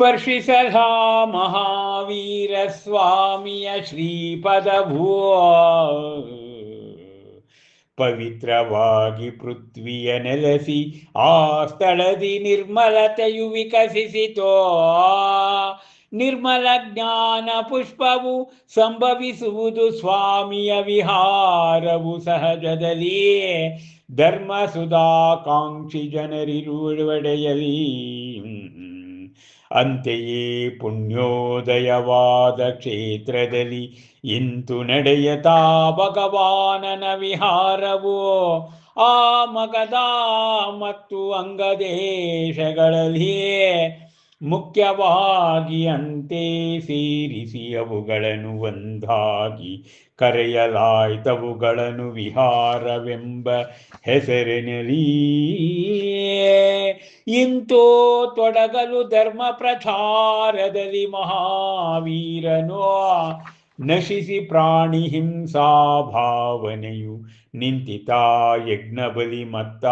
ಸ್ಪರ್ಶಿಸಲಾ ಮಹಾವೀರ ಸ್ವಾಮಿಯ ಶ್ರೀಪದಭೂ ಪವಿತ್ರವಾಗಿ ಪೃಥ್ವಿಯ ನೆಲೆಸಿ ಆ ಸ್ಥಳದಿ ನಿರ್ಮಲತೆಯು ವಿಕಸಿಸಿತೋ ನಿರ್ಮಲ ಜ್ಞಾನ ಪುಷ್ಪವು ಸಂಭವಿಸುವುದು ಸ್ವಾಮಿಯ ವಿಹಾರವು ಸಹಜದಲ್ಲಿ ಧರ್ಮ ಸುಧಾಕಾಂಕ್ಷಿ ಜನರಿರುವಡೆಯಲಿ ಅಂತೆಯೇ ಪುಣ್ಯೋದಯವಾದ ಕ್ಷೇತ್ರದಲ್ಲಿ ಇಂತು ನಡೆಯತಾ ಭಗವಾನನ ವಿಹಾರವು? ಆ ಮಗದ ಮತ್ತು ಅಂಗದೇಶಗಳಲ್ಲಿ ಮುಖ್ಯವಾಗಿ ಅಂತೆ ಸೇರಿಸಿ ಅವುಗಳನ್ನು ಒಂದಾಗಿ ಕರೆಯಲಾಯ್ತವುಗಳನ್ನು ವಿಹಾರವೆಂಬ ಹೆಸರಿನಲ್ಲಿ. ಇಂತೋ ತೊಡಗಲು ಧರ್ಮ ಪ್ರಚಾರದಲ್ಲಿ ಮಹಾವೀರನು ನಶಿಸಿ ಪ್ರಾಣಿ ಹಿಂಸಾ ಭಾವನೆಯು ನಿಂತಿತ ಯಜ್ಞ ಬಲಿ ಮತ್ತ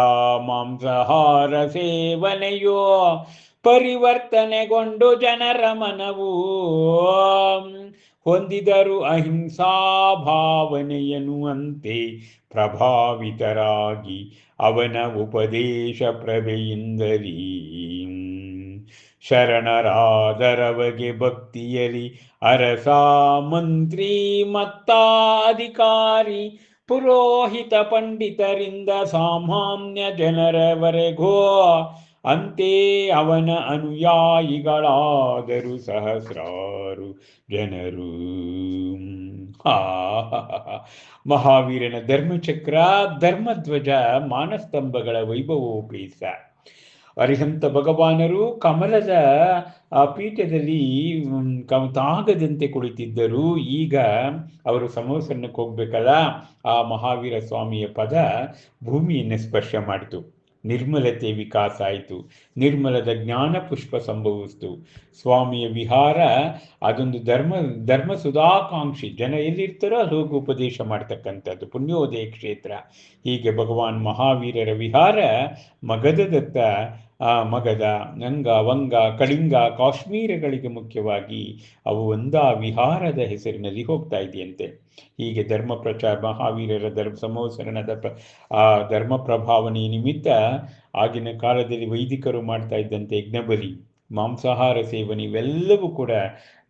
ಮಾಂಸಹಾರ ಸೇವನೆಯೋ ಪರಿವರ್ತನೆಗೊಂಡು ಜನರ ಮನವು ಹೊಂದಿದರು ಅಹಿಂಸಾ ಭಾವನೆಯನ್ನುವಂತೆ ಪ್ರಭಾವಿತರಾಗಿ ಅವನ ಉಪದೇಶ ಪ್ರಭೆಯಿಂದರಿ ಶರಣರಾದರವಗೆ ಭಕ್ತಿಯಲಿ ಅರಸ ಮಂತ್ರಿ ಮತ್ತ ಅಧಿಕಾರಿ ಪುರೋಹಿತ ಪಂಡಿತರಿಂದ ಸಾಮಾನ್ಯ ಜನರವರೆಗೂ ಅಂತೆ ಅವನ ಅನುಯಾಯಿಗಳಾದರು ಸಹಸ್ರಾರು ಜನರು. ಮಹಾವೀರನ ಧರ್ಮಚಕ್ರ, ಧರ್ಮಧ್ವಜ, ಮಾನಸ್ತಂಭಗಳ ವೈಭವೋಪೇತ. ಅರಿಹಂತ ಭಗವಾನರು ಕಮಲದ, ಆ, ಪೀಠದಲ್ಲಿ ತಾಗದಂತೆ ಕುಳಿತಿದ್ದರು. ಈಗ ಅವರು ಸಮೋಸನ್ನಕ್ಕೆ ಹೋಗ್ಬೇಕಲ್ಲ ಆ ಮಹಾವೀರ ಸ್ವಾಮಿಯ ಪದ ಭೂಮಿಯನ್ನು ಸ್ಪರ್ಶ ಮಾಡಿತು. ನಿರ್ಮಲತೆ ವಿಕಾಸ ಆಯಿತು ನಿರ್ಮಲದ ಜ್ಞಾನ ಪುಷ್ಪ ಸಂಭವಿಸ್ತು. ಸ್ವಾಮಿಯ ವಿಹಾರ, ಅದೊಂದು ಧರ್ಮ ಧರ್ಮ ಸುಧಾಕಾಂಕ್ಷಿ. ಜನ ಎಲ್ಲಿರ್ತಾರೋ ಅಲ್ಲಿ ಹೋಗಿ ಉಪದೇಶ ಮಾಡ್ತಕ್ಕಂಥದ್ದು. ಪುಣ್ಯೋದಯ ಕ್ಷೇತ್ರ. ಹೀಗೆ ಭಗವಾನ್ ಮಹಾವೀರರ ವಿಹಾರ ಮಗಧದತ್ತ ಆ ಮಗದ ನಂಗ ವಂಗ, ಕಳಿಂಗ, ಕಾಶ್ಮೀರಗಳಿಗೆ ಮುಖ್ಯವಾಗಿ ಅವು ಒಂದಾ ವಿಹಾರದ ಹೆಸರಿನಲ್ಲಿ ಹೋಗ್ತಾ ಇದೆಯಂತೆ. ಹೀಗೆ ಧರ್ಮ ಪ್ರಚಾರ, ಮಹಾವೀರರ ಧರ್ಮ ಸಮೋಸರಣದ ಆ ಧರ್ಮ ಪ್ರಭಾವನೆ ನಿಮಿತ್ತ ಆಗಿನ ಕಾಲದಲ್ಲಿ ವೈದಿಕರು ಮಾಡ್ತಾ ಇದ್ದಂತೆ ಯಜ್ಞಬಲಿ. ಮಾಂಸಾಹಾರ ಸೇವನೆ ಇವೆಲ್ಲವೂ ಕೂಡ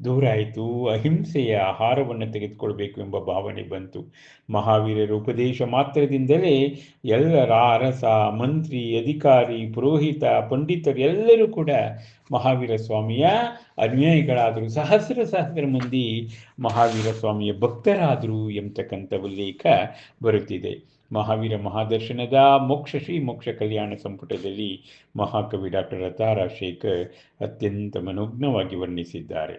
ದೂರ ಆಯಿತು ಅಹಿಂಸೆಯ ಆಹಾರವನ್ನು ತೆಗೆದುಕೊಳ್ಬೇಕು ಎಂಬ ಭಾವನೆ ಬಂತು. ಮಹಾವೀರರ ಉಪದೇಶ ಮಾತ್ರದಿಂದಲೇ ಎಲ್ಲರ ಅರಸ ಮಂತ್ರಿ, ಅಧಿಕಾರಿ, ಪುರೋಹಿತ, ಪಂಡಿತರು ಎಲ್ಲರೂ ಕೂಡ ಮಹಾವೀರ ಸ್ವಾಮಿಯ ಅನುಯಾಯಿಗಳಾದರು. ಸಹಸ್ರ ಸಹಸ್ರ ಮಂದಿ ಮಹಾವೀರ ಸ್ವಾಮಿಯ ಭಕ್ತರಾದರು ಎಂಬತಕ್ಕಂಥ ಉಲ್ಲೇಖ ಬರುತ್ತಿದೆ. ಮಹಾವೀರ ಮಹಾದರ್ಶನದ ಮೋಕ್ಷ ಶ್ರೀ ಮೋಕ್ಷ ಕಲ್ಯಾಣ ಸಂಪುಟದಲ್ಲಿ ಮಹಾಕವಿ ಡಾಕ್ಟರ್ ರತಾ ರಾಜಶೇಖರ್ ಅತ್ಯಂತ ಮನೋಜ್ಞವಾಗಿ ವರ್ಣಿಸಿದ್ದಾರೆ.